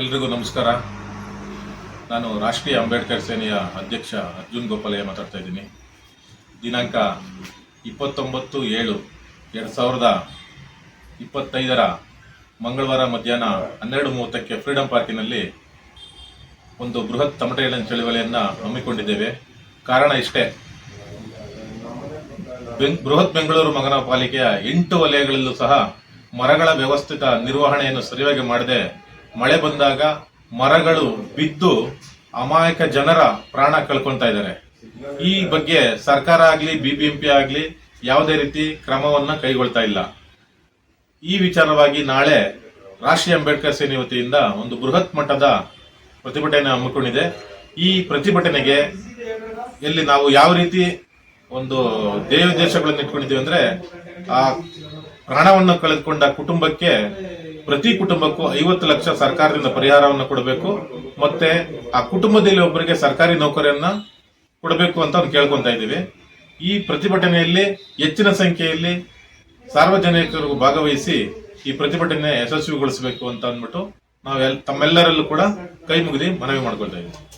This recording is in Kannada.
ಎಲ್ರಿಗೂ ನಮಸ್ಕಾರ. ನಾನು ರಾಷ್ಟ್ರೀಯ ಅಂಬೇಡ್ಕರ್ ಸೇನೆಯ ಅಧ್ಯಕ್ಷ ಅರ್ಜುನ್ ಗೋಪಾಲಯ್ಯ ಮಾತಾಡ್ತಾ ಇದ್ದೀನಿ. ದಿನಾಂಕ ಇಪ್ಪತ್ತೊಂಬತ್ತು ಏಳು ಎರಡು ಸಾವಿರದ ಇಪ್ಪತ್ತೈದರ ಮಂಗಳವಾರ ಮಧ್ಯಾಹ್ನ ಹನ್ನೆರಡು ಮೂವತ್ತಕ್ಕೆ ಫ್ರೀಡಂ ಪಾರ್ಕಿನಲ್ಲಿ ಒಂದು ಬೃಹತ್ ತಮಟೆ ಎಳನ್ ಚಳವಳಿಯನ್ನು ಹಮ್ಮಿಕೊಂಡಿದ್ದೇವೆ. ಕಾರಣ ಇಷ್ಟೇ. ಬೃಹತ್ ಬೆಂಗಳೂರು ಮಗನ ಪಾಲಿಕೆಯ ಎಂಟು ವಲಯಗಳಲ್ಲೂ ಸಹ ಮರಗಳ ವ್ಯವಸ್ಥಿತ ನಿರ್ವಹಣೆಯನ್ನು ಸರಿಯಾಗಿ ಮಾಡದೆ ಮಳೆ ಬಂದಾಗ ಮರಗಳು ಬಿದ್ದು ಅಮಾಯಕ ಜನರ ಪ್ರಾಣ ಕಳ್ಕೊಳ್ತಾ ಇದ್ದಾರೆ. ಈ ಬಗ್ಗೆ ಸರ್ಕಾರ ಆಗ್ಲಿ ಬಿಬಿಎಂಪಿ ಆಗಲಿ ಯಾವುದೇ ರೀತಿ ಕ್ರಮವನ್ನ ಕೈಗೊಳ್ತಾ ಇಲ್ಲ. ಈ ವಿಚಾರವಾಗಿ ನಾಳೆ ರಾಷ್ಟ್ರೀಯ ಅಂಬೇಡ್ಕರ್ ಸೇನೆ ವತಿಯಿಂದ ಒಂದು ಬೃಹತ್ ಮಟ್ಟದ ಪ್ರತಿಭಟನೆ ಹಮ್ಮಿಕೊಂಡಿದೆ. ಈ ಪ್ರತಿಭಟನೆಗೆ ಎಲ್ಲಿ ನಾವು ಯಾವ ರೀತಿ ಒಂದು ದೇವ ದೇಶಗಳನ್ನು ಇಟ್ಕೊಂಡಿದ್ದೀವಿ ಅಂದ್ರೆ ಆ ಪ್ರಾಣವನ್ನು ಕಳೆದುಕೊಂಡ ಕುಟುಂಬಕ್ಕೆ ಪ್ರತಿ ಕುಟುಂಬಕ್ಕೂ ಐವತ್ತು ಲಕ್ಷ ಸರ್ಕಾರದಿಂದ ಪರಿಹಾರವನ್ನು ಕೊಡಬೇಕು. ಮತ್ತೆ ಆ ಕುಟುಂಬದಲ್ಲಿ ಒಬ್ಬರಿಗೆ ಸರ್ಕಾರಿ ನೌಕರಿಯನ್ನ ಕೊಡಬೇಕು ಅಂತ ಒಂದು ಕೇಳ್ಕೊಂತ ಇದ್ದೀವಿ. ಈ ಪ್ರತಿಭಟನೆಯಲ್ಲಿ, ಹೆಚ್ಚಿನ ಸಂಖ್ಯೆಯಲ್ಲಿ ಸಾರ್ವಜನಿಕರು ಭಾಗವಹಿಸಿ ಈ ಪ್ರತಿಭಟನೆ ಯಶಸ್ವಿಗೊಳಿಸಬೇಕು ಅಂತ ಅಂದ್ಬಿಟ್ಟು ನಾವು ತಮ್ಮೆಲ್ಲರಲ್ಲೂ ಕೂಡ ಕೈ ಮುಗಿದು ಮನವಿ ಮಾಡ್ಕೊಳ್ತಾ ಇದ್ದೀವಿ.